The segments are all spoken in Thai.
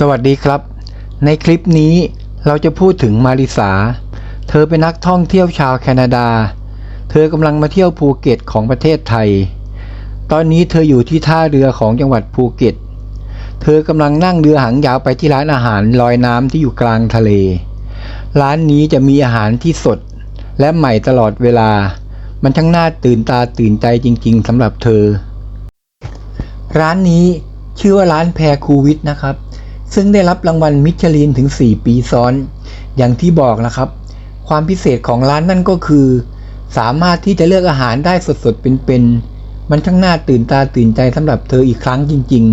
สวัสดีครับ ในคลิปนี้เราจะพูดถึงมาริสา เธอเป็นนักท่องเที่ยวชาวแคนาดา เธอกำลังมาเที่ยวภูเก็ตของประเทศไทย ตอนนี้เธออยู่ที่ท่าเรือของจังหวัดภูเก็ต เธอกำลังนั่งเรือหางยาวไปที่ร้านอาหารลอยน้ำที่อยู่กลางทะเล ร้านนี้จะมีอาหารที่สด และใหม่ตลอดเวลา มันทั้งน่าตื่นตาตื่นใจจริง ๆสำหรับเธอ ร้านนี้ชื่อว่าร้านแพรคูวิทนะครับ ซึ่งได้รับรางวัลมิชลินถึง 4 ปีซ้อน อย่างที่บอกนะครับ ความพิเศษของร้านนั่นก็คือ สามารถที่จะเลือกอาหารได้สดๆเป็นๆมันทั้งน่าตื่นตาตื่นใจสำหรับเธออีกครั้งจริง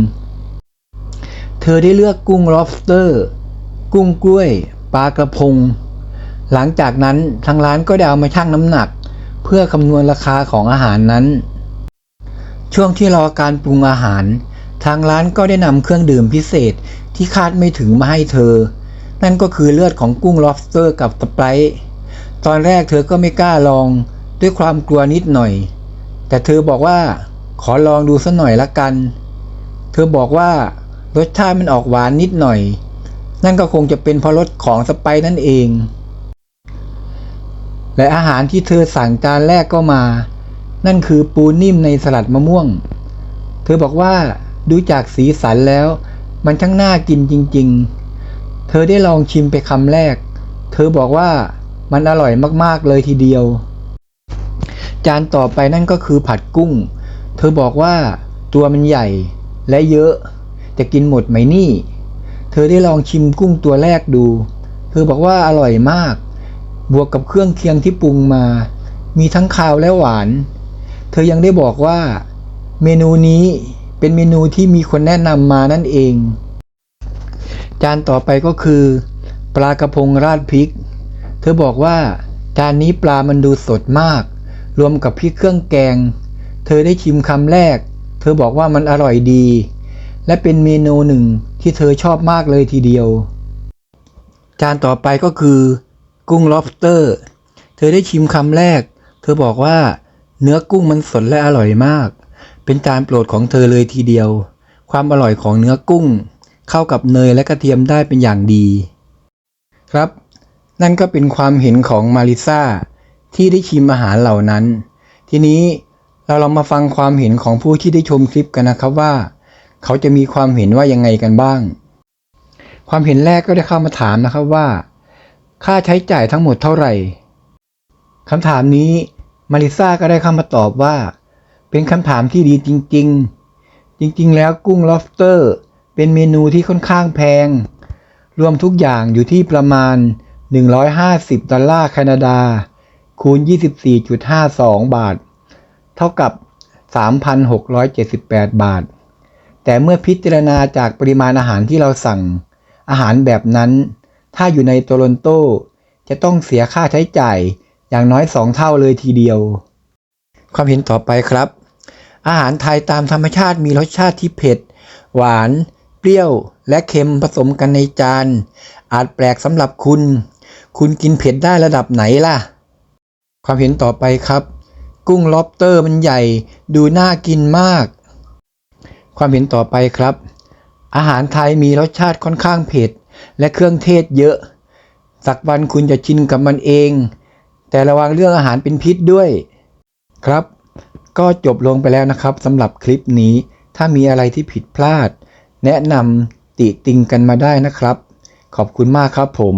ๆ เธอได้เลือกกุ้ง lobster กุ้งกล้วยปลากระพง หลังจากนั้นทางร้านก็ได้เอามาชั่งน้ำหนัก เพื่อคำนวณราคาของอาหารนั้น ช่วงที่รอการปรุงอาหาร ทางร้านก็ได้นำเครื่องดื่มพิเศษที่คาดไม่ถึงมาให้เธอ นั่นก็คือเลือดของกุ้ง lobster กับสไปร์ตอนแรกเธอก็ไม่กล้าลองด้วยความกลัวนิดหน่อย แต่เธอบอกว่าขอลองดูสักหน่อยละกัน เธอบอกว่ารสชาติมันออกหวานนิดหน่อย นั่นก็คงจะเป็นเพราะรสของสไปนั่นเอง และอาหารที่เธอสั่งจานแรกก็มา นั่นคือปูนิ่มในสลัดมะม่วง เธอบอกว่า ดูจากสีสันแล้ว มันช่างน่ากินจริง ๆ เธอได้ลองชิมไปคำแรก เธอบอกว่ามันอร่อยมากๆเลยทีเดียว จานต่อไปนั่นก็คือผัดกุ้ง เธอบอกว่าตัวมันใหญ่และเยอะ จะกินหมดไหมนี่ เธอได้ลองชิมกุ้งตัวแรกดู เธอบอกว่าอร่อยมาก บวกกับเครื่องเคียงที่ปรุงมา มีทั้งคาวและหวาน เธอยังได้บอกว่า เมนูนี้ เป็นเมนูที่มีคนแนะนำมานั่นเอง จานต่อไปก็คือ ปลากระพงราดพริก เธอบอกว่า จานนี้ปลามันดูสดมาก รวมกับพริกเครื่องแกง เธอได้ชิมคำแรก เธอบอกว่ามันอร่อยดี และเป็นเมนูหนึ่งที่เธอชอบมากเลยทีเดียว จานต่อไปก็คือ กุ้ง lobster เธอได้ชิมคำแรก เธอบอกว่าเนื้อกุ้งมันสดและอร่อยมาก เป็นจานโปรดของเธอเลยทีเดียว ความอร่อยของเนื้อกุ้ง เข้ากับเนยและกระเทียมได้เป็นอย่างดี ครับ นั่นก็เป็นความเห็นของมาริซาที่ได้ชิมอาหารเหล่านั้น ทีนี้เราลองมาฟังความเห็นของผู้ที่ได้ชมคลิปกันนะครับว่า เขาจะมีความเห็นว่ายังไงกันบ้าง ความเห็นแรกก็ได้เข้ามาถามนะครับว่า ค่าใช้จ่ายทั้งหมดเท่าไหร่คำถามนี้มาริซาก็ได้เข้ามาตอบว่า เป็นคำถามที่ดีจริง ๆ จริง ๆ แล้วกุ้ง lobster เป็นเมนูที่ค่อนข้างแพง รวมทุกอย่างอยู่ที่ประมาณ 150 ดอลลาร์แคนาดา คูณ 24.52 บาท เท่ากับ 3,678 บาท แต่เมื่อพิจารณาจากปริมาณอาหารที่เราสั่ง อาหารแบบนั้น ถ้าอยู่ในโตลอนโต จะต้องเสียค่าใช้จ่ายอย่างน้อยสองเท่าเลยทีเดียว ความเห็นต่อไปครับ อาหารไทยตามธรรมชาติมีรสชาติที่เผ็ด หวาน เปรี้ยว และเค็มผสมกันในจาน อาจแปลกสำหรับคุณ คุณกินเผ็ดได้ระดับไหนล่ะ ความเห็นต่อไปครับ กุ้งล็อบสเตอร์มันใหญ่ ดูน่ากินมาก ความเห็นต่อไปครับ อาหารไทยมีรสชาติค่อนข้างเผ็ด และเครื่องเทศเยอะ สักวันคุณจะชินกับมันเอง แต่ระวังเรื่องอาหารเป็นพิษด้วยครับ ก็จบลงไปแล้วนะครับสำหรับคลิปนี้ ถ้ามีอะไรที่ผิดพลาด แนะนำติติงกันมาได้นะครับ ขอบคุณมากครับผม